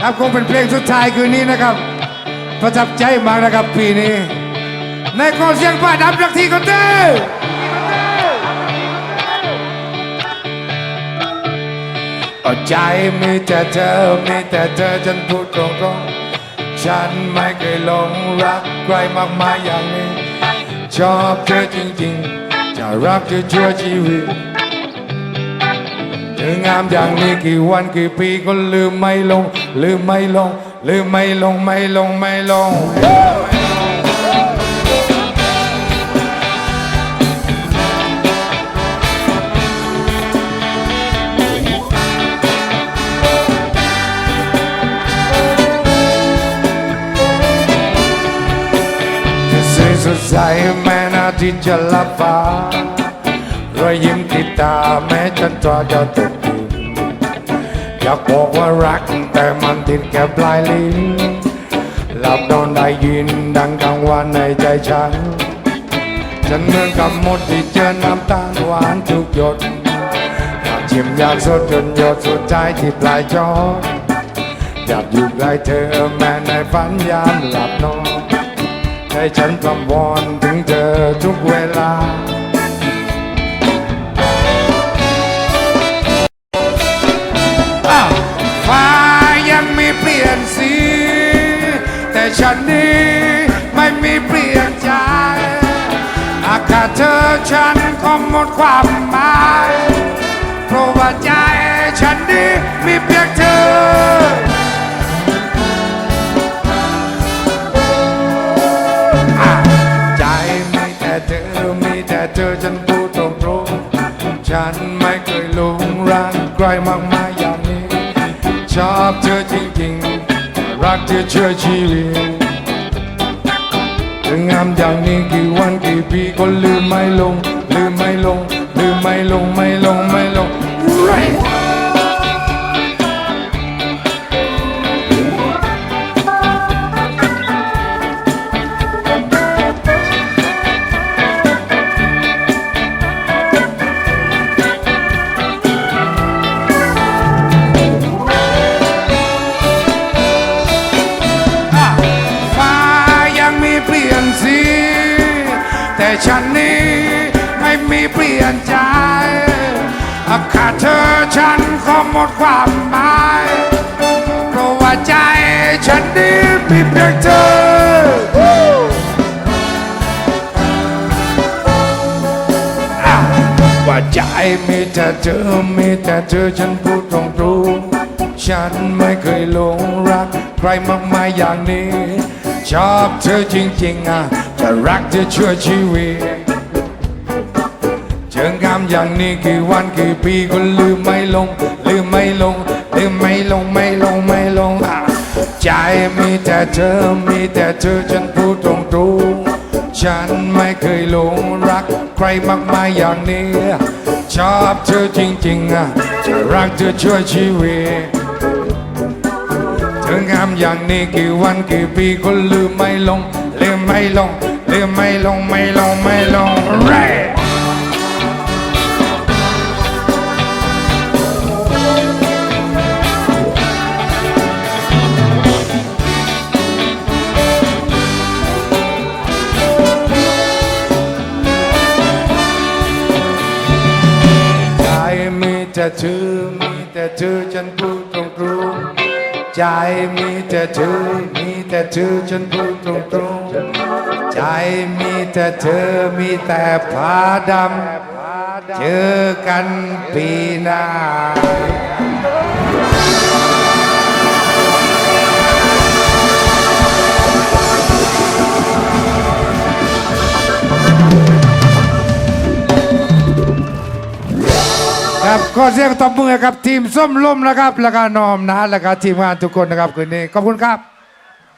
ครับคงเป็นเพลงสุดท้ายคืนนี้นะครับ ประทับใจมากนะครับปีนี้ ในกองเสียงป้าดับสักทีก็เต้อใจมีแต่เธอ มีแต่เธอฉันพูดตรงๆ ฉันไม่เคยหลงรักใครมากมายอย่างนี้ ชอบเธอจริงๆ จะรักเธอชั่วชีวิตถึงงามอย่างนี้กี่วันกี่ปีก็ลืมไม่ลง ลืมไม่ลง ลืมไม่ลงไม่ลงไม่ลงสวยสดใสแม้นาที่จะลับฟ้ารอยยิ้มติดตาแม้ฉันตราจะตก อยากบอกว่ารัก แต่มันติดแค่ปลายลิ้นหลับนอนได้ยินดังกลางวันในใจฉัน ฉันเหมือนกับมดที่เจอน้ำตาลหวานทุกหยดอยากชิมอยากสดจนหยดสุดท้ายที่ปลายจออยากอยู่ใกล้เธอแม้ในฝันยามหลับนอนให้ฉันกำวอนถึงเธอทุกเวลา ฉันนี้ไม่มีเปลี่ยนใจ อากาศเธอฉันก็หมดความหมายเพราะว่าใจฉันนี้มีเพียงเธอใจมีแต่เธอมีแต่เธอฉันพูดตรงตรงฉันไม่เคยหลงรักใครมากมายอย่างนี้ ชอบเธอจริงๆ รักที่เชื่อชีวิตถึงงามอย่างนี้กี่วันกี่ปีก็ลืมไม่ลง ลืมไม่ลง ลืมไม่ลงไม่ลงไม่ ฉันนี้ไม่มีเปลี่ยนใจอขาดเธอฉันก็หมดความหมายเพราะว่าใจฉันนี้มีเพียงเธอว่าใจมีแต่เธอมีแต่เธอฉันพูดตรงตรงฉันไม่เคยหลงรัก ใครมากมายอย่างนี้ ชอบเธอจริงๆอะ จะรักเธอชั่วชีวิตเจองามอย่างนี้กี่วันกี่ปีก็ลืมไม่ลง ลืมไม่ลง ลืมไม่ลงไม่ลงไม่ลงใจมีแต่เธอมีแต่เธอฉันพูดตรงตรงฉันไม่เคยหลงรักใครมากมายอย่างนี้ชอบเธอจริงๆอะจะรักเธอช่วยชีวิตเธองามอย่างนี้กี่วันกี่ปีก็ลืมไม่ลงลืมไม่ลง ลืมไม่ลงไม่ลงไม่ลงเร่ใจมีแต่เธอมีแต่เธอฉันพูดตรงตรงใจมีแต่เธอมีแต่เธอฉันพูดตรงตรง ใจมีแต่เธอมีแต่ผ้าดำ เจอกันปีหน้าครับก็เสียงตบมือให้กับทีมส้มลุ่มนะครับ แล้วก็นอมนะแล้วก็ทีมงานทุกคนนะครับคืนนี้ ขอบคุณครับ